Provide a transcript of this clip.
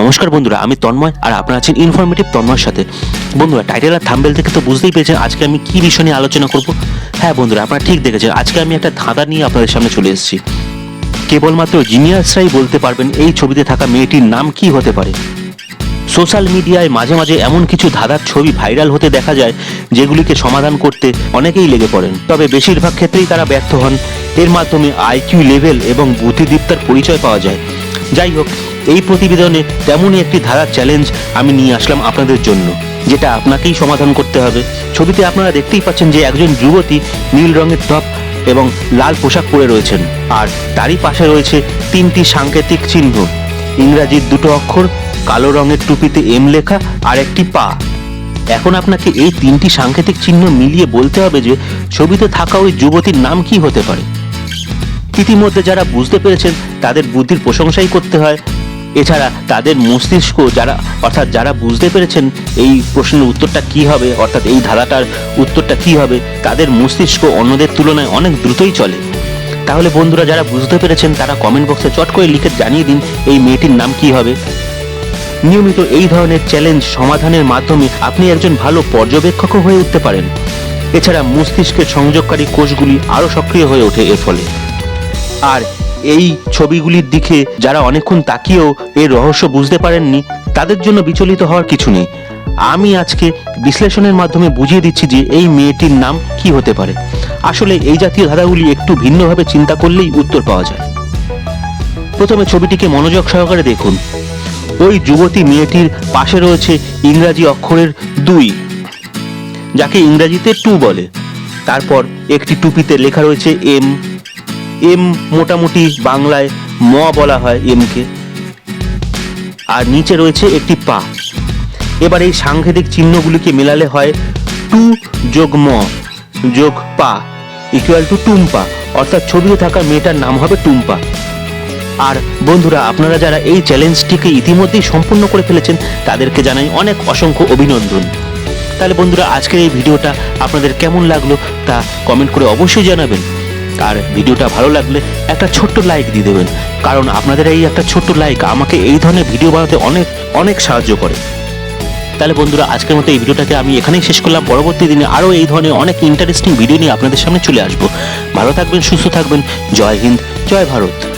নমস্কার বন্ধুরা, আমি তন্ময় আর আপনারা আছেন ইনফরমেটিভ তন্ময়ের সাথে। বন্ধুরা টাইটেল আর থাম্বেল থেকে তো বুঝতেই পেরেছেন আজকে আমি কি বিষয় নিয়ে আলোচনা করব। হ্যাঁ বন্ধুরা, আপনারা ঠিক দেখেছেন, আজকে আমি একটা ধাঁধা নিয়ে আপনাদের সামনে চলে এসেছি। কেবলমাত্র জিনিয়াসরাই বলতে পারবেন এই ছবিতে থাকা মেয়েটির নাম কি হতে পারে। সোশ্যাল মিডিয়ায় মাঝে মাঝে এমন কিছু ধাঁধার ছবি ভাইরাল হতে দেখা যায়, যেগুলিকে সমাধান করতে অনেকেই লেগে পড়েন। তবে বেশিরভাগ ক্ষেত্রেই তারা ব্যর্থ হন। এর মাধ্যমে আইকিউ লেভেল এবং বুদ্ধিদীপ্তার পরিচয় পাওয়া যায়। যাই হোক এই প্রতিবেদনে তেমনই একটি ধারার চ্যালেঞ্জ আমি নিয়ে আসলাম আপনাদের জন্য, যেটা আপনাকেই সমাধান করতে হবে। ছবিতে আপনারা দেখতেই পাচ্ছেন যে একজন যুবতী নীল রঙের টপ এবং লাল পোশাক পরে রয়েছেন, আর তারই পাশে রয়েছে তিনটি সাংকেতিক চিহ্ন। ইংরাজির দুটো অক্ষর, কালো রঙের টুপিতে এম লেখা আর একটি পা। এখন আপনাকে এই তিনটি সাংকেতিক চিহ্ন মিলিয়ে বলতে হবে যে ছবিতে থাকা ওই যুবতীর নাম কি হতে পারে। ইতিমধ্যে যারা বুঝতে পেরেছেন, তাদের বুদ্ধির প্রশংসাই করতে হয়। এছাড়া তাদের মস্তিষ্ক যারা, অর্থাৎ যারা বুঝতে পেরেছেন এই প্রশ্নের উত্তরটা কি হবে, অর্থাৎ এই ধারাটার উত্তরটা কি হবে, তাদের মস্তিষ্ক অন্যদের তুলনায় অনেক দ্রুতই চলে। তাহলে বন্ধুরা যারা বুঝতে পেরেছেন, তারা কমেন্ট বক্সে চট করে লিখে জানিয়ে দিন এই মেয়েটির নাম কি হবে। নিয়মিত এই ধরনের চ্যালেঞ্জ সমাধানের মাধ্যমে আপনি একজন ভালো পর্যবেক্ষকও হয়ে উঠতে পারেন। এছাড়া মস্তিষ্কের সংযোগকারী কোষগুলি আরও সক্রিয় হয়ে ওঠে এর ফলে। আর এই ছবিগুলির দিকে যারা অনেকক্ষণ তাকিয়েও এর রহস্য বুঝতে পারেননি, তাদের জন্য বিচলিত হওয়ার কিছু নেই। আমি আজকে বিশ্লেষণের মাধ্যমে বুঝিয়ে দিচ্ছি যে এই মেয়েটির নাম কি হতে পারে। আসলে এই জাতীয় ধাঁধাগুলি একটু ভিন্নভাবে চিন্তা করলেই উত্তর পাওয়া যায়। প্রথমে ছবিটিকে মনোযোগ সহকারে দেখুন। ওই যুবতী মেয়েটির পাশে রয়েছে ইংরাজি অক্ষরের দুই, যাকে ইংরাজিতে টু বলে। তারপর একটি টুপিতে লেখা রয়েছে এম এম মোটামুটি বাংলায় ম বলা হয় এমকে আর নিচে রয়েছে একটি পা। এবার এই সাংকেতিক চিহ্নগুলিকে মেলালে হয় টু যোগ ম যোগ পা ইকুয়াল টু টুম্পা। অর্থাৎ ছবিতে থাকা মেয়েটার নাম হবে টুম্পা। আর বন্ধুরা, আপনারা যারা এই চ্যালেঞ্জটিকে ইতিমধ্যেই সম্পূর্ণ করে ফেলেছেন, তাদেরকে জানাই অনেক অসংখ্য অভিনন্দন। তাহলে বন্ধুরা, আজকের এই ভিডিওটা আপনাদের কেমন লাগল তা কমেন্ট করে অবশ্যই জানাবেন। আর ভিডিওটা ভালো লাগলে একটা ছোট্ট লাইক দিয়ে দেবেন। কারণ আপনাদের এই একটা ছোট্ট লাইক আমাকে এই ধরনের ভিডিও বানাতে অনেক অনেক সাহায্য করে। তাহলে বন্ধুরা, আজকের মতো এই ভিডিওটাকে আমি এখানেই শেষ করলাম। পরবর্তী দিনে আরও এই ধরনের অনেক ইন্টারেস্টিং ভিডিও নিয়ে আপনাদের সামনে চলে আসব। ভালো থাকবেন, সুস্থ থাকবেন। জয় হিন্দ, জয় ভারত।